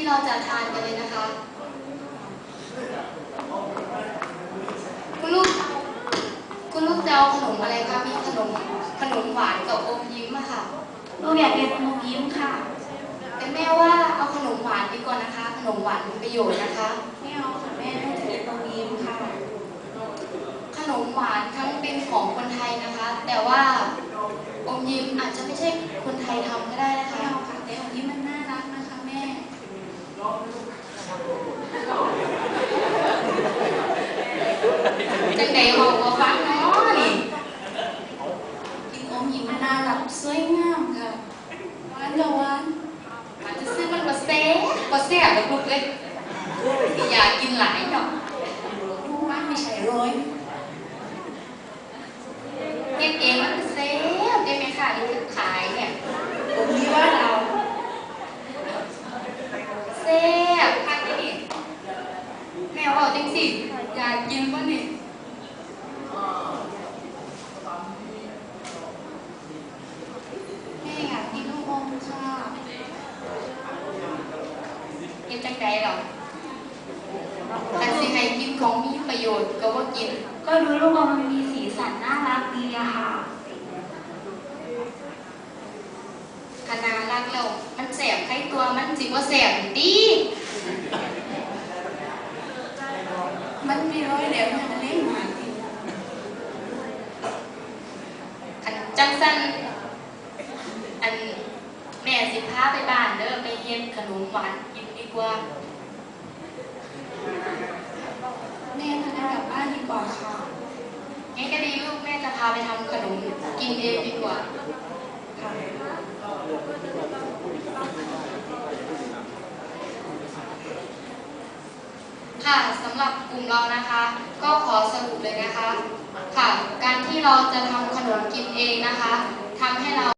ที่เราจะทานกันเลยนะคะ คุณลูก คุณลูกจะเอาขนมอะไรคะ มีขนมขนมหวานกับอมยิ้มอะค่ะ ลูกอยากกินนมยิ้มค่ะ แต่แม่ว่าเอาขนมหวานดีกว่านะคะ ขนมหวานมีประโยชน์นะคะ ไม่เอาค่ะแม่แม่จะกินนมยิ้มค่ะ ขนมหวานทั้งเป็นของคนไทยนะคะ แต่ว่าอมยิ้มอาจจะไม่ใช่คนไทยทำก็ได้นะไม่คะ เอาค่ะแต่นมยิ้มมันน่ารักนะคะแม่ จังใดเขาก็ฟังเนาะนี่กินอมยิ้มมันน่ารักสวยงามค่ะหวานกับหวานอาจจะซื้อมันก็แซ่บก็แซ่บแบบลูกเลยอยากกินหลายเนาะลูกว่าไม่ใช่ร้อยเก็บเองมันก็แซ่บได้ไหมคะนี่คือขายเนี่ย ผมมีว่าเรา แซ่บคักนี่แม่ว่าจังสิอยากกินป่ะนี่ แม่อยากกินลู กอมค่ะเก็บจังใดหรอแต่สิให้กินของมีประโยชน์ก็ว่ากิน ก็ดูลูกอมมันมีสีสันน่ารักดีอะค่ะขนาดรักแล้วมันแสบใครตัวมันสิว่าแสบดีมันมีร้อยเดียวมันเล่นหมาอันจังสันอันแม่ สิพาไปบ้านเด้อไปเฮ็ดขนมหวานกินดีกว่า แม่จะได้กลับบ้านดีกว่าค่ะงั้นก็ดีลูกแม่จะพาไปทำขนมกินเองดีกว่าค่ะค่ะสำหรับกลุ่มเรานะคะ ก็ขอสรุปเลยนะคะ ค่ะ การที่เราจะทำขนมกินเองนะคะทำให้เรา